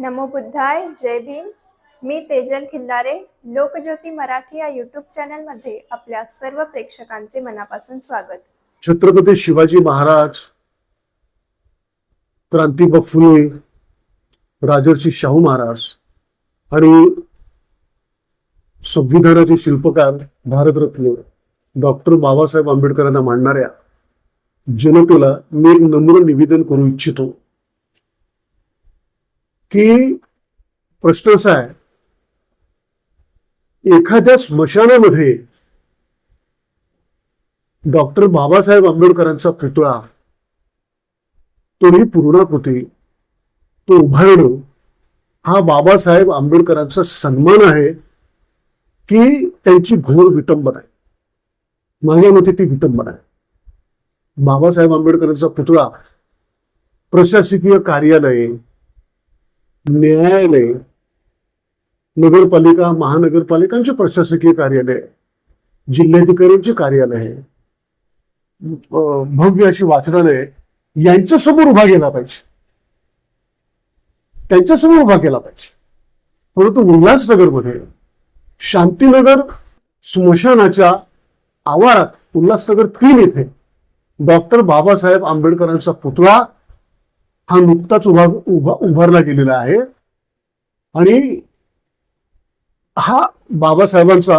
नमो बुद्धाय जय भीम. मी तेजल खिल्लारे लोकज्योती मराठी या यूट्यूब चॅनलमध्ये आपल्या सर्व प्रेक्षकांचे मनापासून स्वागत. छत्रपती शिवाजी महाराज क्रांतीबाग फुले राजर्षी शाहू महाराज आणि संविधानाचे शिल्पकार भारतरत्न डॉक्टर बाबासाहेब आंबेडकरांना मांडणाऱ्या जनतेला मी एक नम्र निवेदन करू इच्छितो. की प्रश्न असा आहे एखाद्या स्मशानामध्ये डॉक्टर बाबासाहेब आंबेडकरांचा पुतळा तोही पूर्णाकृती तो उभारणं हा बाबासाहेब आंबेडकरांचा सन्मान आहे की त्यांची घोर विटंबना आहे. माझ्या मते ती विटंबना आहे. बाबासाहेब आंबेडकरांचा पुतळा प्रशासकीय कार्यालये न्यायालय नगरपालिका महानगरपालिकांची प्रशासकीय कार्यालय जिल्हाधिकाऱ्यांची कार्यालय भव्य अशी वाचनालय यांच्या समोर उभा केला पाहिजे. त्यांच्यासमोर उभा केला पाहिजे. परंतु उल्हासनगरमध्ये शांतीनगर स्मशानाच्या आवारात उल्हासनगर तीन येथे डॉक्टर बाबासाहेब आंबेडकरांचा पुतळा हा नुकताच उभा उभा उभारला गेलेला आहे. आणि हा बाबासाहेबांचा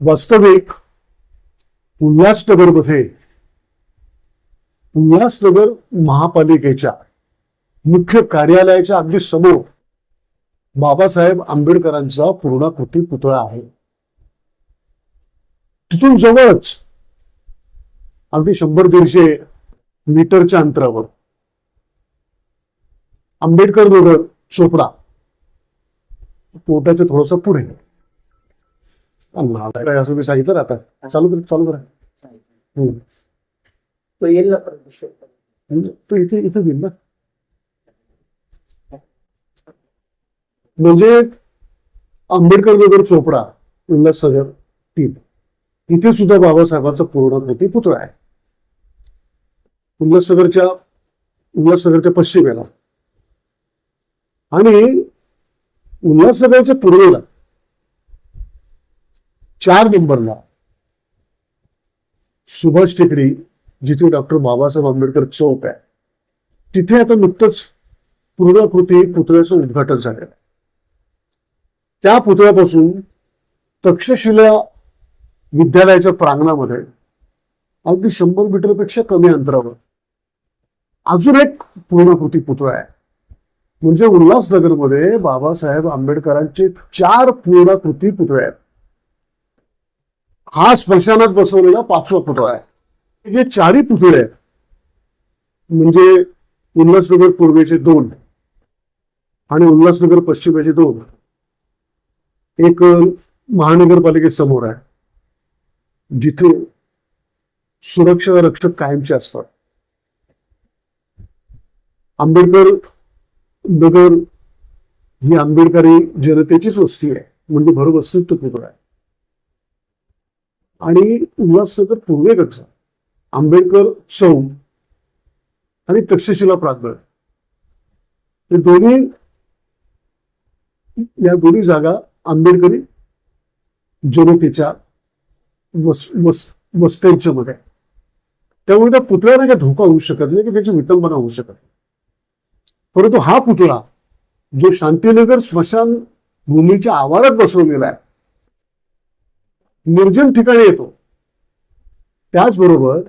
वास्तविक उल्हासनगरमध्ये उल्हासनगर महापालिकेच्या मुख्य कार्यालयाच्या अगदी समोर बाबासाहेब आंबेडकरांचा पूर्णाकृती पुतळा आहे. तिथून जवळच अगदी शंभर दीडशे मीटरच्या अंतरावर. आंबेडकर नगर चोपडा. पोटाच्या थोडस पुढे. असं मी सांगितलं आता. चालू कर चालू करा. तो येईल ना परत हम्म. तो इथे इथे ना. म्हणजे आंबेडकर नगर चोपडा उल्हासनगर तीन इथे सुद्धा बाबासाहेबांचा पूर्णाकृती पुतळा आहे. उल्हासनगरच्या उल्हासनगरच्या पश्चिमेला. आणि उल्हासनगरच्या पूर्वेला चार नंबरला सुभाष टेकडी जिथे डॉक्टर बाबासाहेब आंबेडकर चौक आहे. तिथे आता नुकतंच पूर्णाकृती पुतळ्याचं उद्घाटन झालेलं आहे. त्या पुतळ्यापासून तक्षशिला विद्यालयाच्या प्रांगणामध्ये अगदी शंभर मीटरपेक्षा कमी अंतरावर अजून एक पूर्णकृती पुतळा आहे. म्हणजे उल्हासनगरमध्ये बाबासाहेब आंबेडकरांचे चार पूर्णकृती पुतळे आहेत. हा स्मशानात बसवलेला पाचवा पुतळा आहे. जे चारही पुतळे आहेत म्हणजे उल्हासनगर पूर्वेचे दोन आणि उल्हासनगर पश्चिमेचे दोन एक महानगरपालिकेसमोर आहे. जिथे सुरक्षा रक्षक कायमचे असतात. आंबेडकर नगर ही आंबेडकरी जनतेचीच वस्ती आहे. म्हणजे भर भरवस्तीत पुतळा आहे. आणि उल्हासनगर पूर्वेकडचा आंबेडकर चौक आणि तक्षशिला प्रांगण हे दोन्ही या दोन्ही जागा आंबेडकरी जनतेच्या वस वस वस्त्यांच्या मध्ये. आहे. त्यामुळे त्या पुतळ्याला काही धोका होऊ शकत नाही की त्याची विटंबना होऊ शकत नाही. परंतु हा पुतळा जो शांतीनगर स्मशान भूमीच्या आवारात बसवलेला आहे निर्जन ठिकाणी येतो. त्याचबरोबर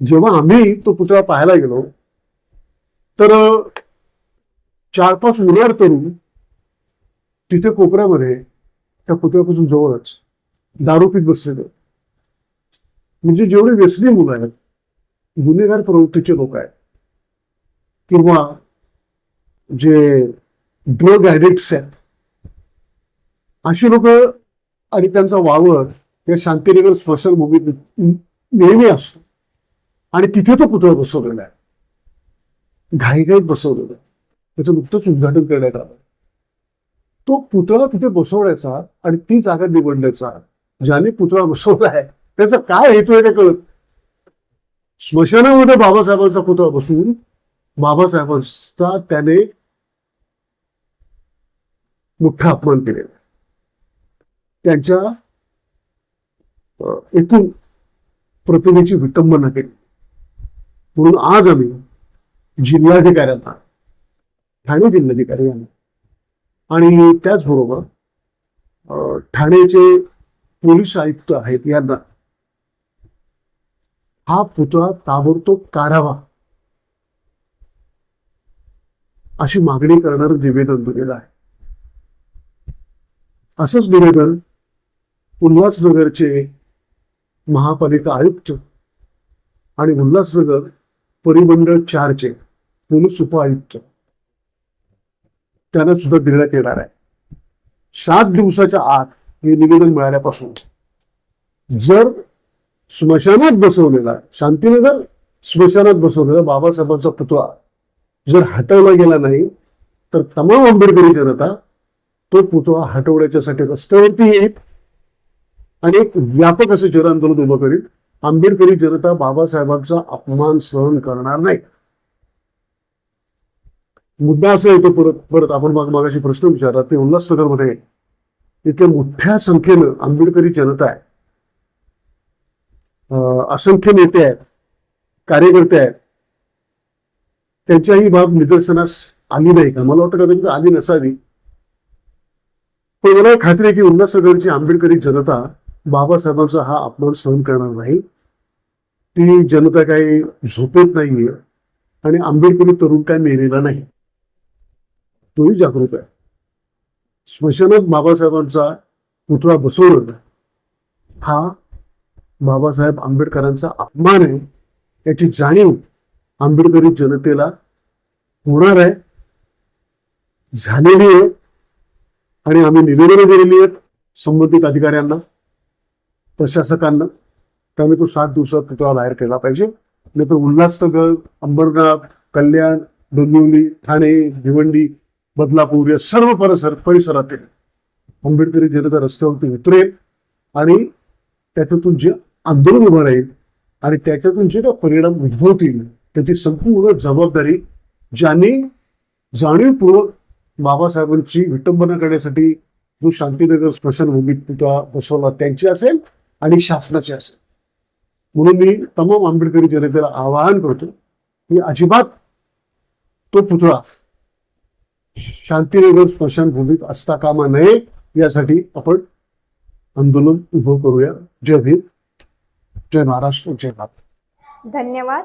जेव्हा आम्ही तो पुतळा पाहायला गेलो तर चार पाच उन्हाळ तरुण तिथे कोपऱ्यामध्ये त्या पुतळ्यापासून जवळच दारू पीत बसलेले. म्हणजे जेवढे व्यसनी मुलं आहेत गुन्हेगार प्रवृत्तीचे लोक आहेत किंवा जे ड्रग ॲडिक्ट्स आहेत अशी लोक आणि त्यांचा वावर या शांतीनगर स्मशानभूमीत नेहमी असतो. आणि तिथे तो पुतळा बसवलेला आहे. घाईघाईत बसवलेला आहे. त्याचं नुकतंच उद्घाटन करण्यात आलं. तो पुतळा तिथे बसवण्याचा आणि ती जागा निवडण्याचा ज्याने पुतळा बसवला आहे त्याचा काय हेतू आहे ते कळत? स्मशानामध्ये बाबासाहेबांचा पुतळा बसून बाबासाहेबांचा त्याने मोठा अपमान केलेला त्यांच्या एकूण प्रतिमेची विटंबना केली. म्हणून आज आम्ही जिल्हाधिकाऱ्यांना ठाणे जिल्हाधिकारी यांना आणि त्याचबरोबर अ, ठाण्याचे पोलीस आयुक्त आहेत यांना हा पुतळा ताबडतोब काढावा. अशी मागणी करणारं निवेदन दिलेलं आहे. असंच निवेदन उल्हासनगरचे महापालिका आयुक्त आणि उल्हासनगर परिमंडळ चारचे पोलीस उपआयुक्त त्यांना सुद्धा देण्यात येणार आहे. सात दिवसाच्या आत हे निवेदन मिळाल्यापासून जर स्मशानात बसवलेला शांतीनगर स्मशानात बसवलेला बाबासाहेबांचा पुतळा जर हटवला गेला नाही तर तमाम आंबेडकरी जनता तो पुतळा हटवण्याच्यासाठी रस्त्यावरती येईल आणि एक व्यापक असं जन आंदोलन उभं करीत आंबेडकरी जनता बाबासाहेबांचा अपमान सहन करणार नाही. मुद्दा असा येतो परत परत आपण मग मागाशी प्रश्न विचारला ते उल्हासनगरमध्ये इतक्या मोठ्या संख्येनं आंबेडकरी जनता आहे. असंख्य नेते आहेत कार्यकर्ते आहेत त्यांच्या ही बाब निदर्शनास आली नाही का? मला वाटतं कदाचित आली नसावी. पण मला खात्री आहे की उल्हासनगरची आंबेडकरी जनता बाबासाहेबांचा हा अपमान सहन करणार नाही. ती जनता काही झोपेत नाहीये आणि आंबेडकरी तरुण काय मेलेला नाही. तोही जागृत आहे. स्मशानात बाबासाहेबांचा पुतळा बसवणं हा बाबासाहेब आंबेडकरांचा अपमान आहे याची जाणीव आंबेडकरी जनतेला होणार आहे झालेली आहे आणि आम्ही निवेदनं दिलेली आहेत संबंधित अधिकाऱ्यांना प्रशासकांना. त्यामुळे तो सात दिवसात पुतळा बाहेर केला पाहिजे. नाहीतर उल्हासनगर अंबरनाथ कल्याण डोंबिवली ठाणे भिवंडी बदलापूर या सर्व परिसर परिसरातील आंबेडकरी जनता रस्त्यावरती उतरेल आणि त्याच्यातून जे आंदोलन उभं राहील आणि त्याच्यातून जे काही परिणाम उद्भवतील त्याची संपूर्ण जबाबदारी ज्यांनी जाणीवपूर्वक बाबासाहेबांची विटंबना करण्यासाठी जो शांतीनगर स्मशानभूमीत पुतळा बसवला त्यांची असेल आणि शासनाची असेल. म्हणून मी तमाम आंबेडकरी जनतेला आवाहन करतो की अजिबात तो पुतळा शांतीनगर स्मशानभूमीत असता कामा नये यासाठी आपण आंदोलन उभं करूया. जय भीम. जय महाराष्ट्र जय भारत. धन्यवाद.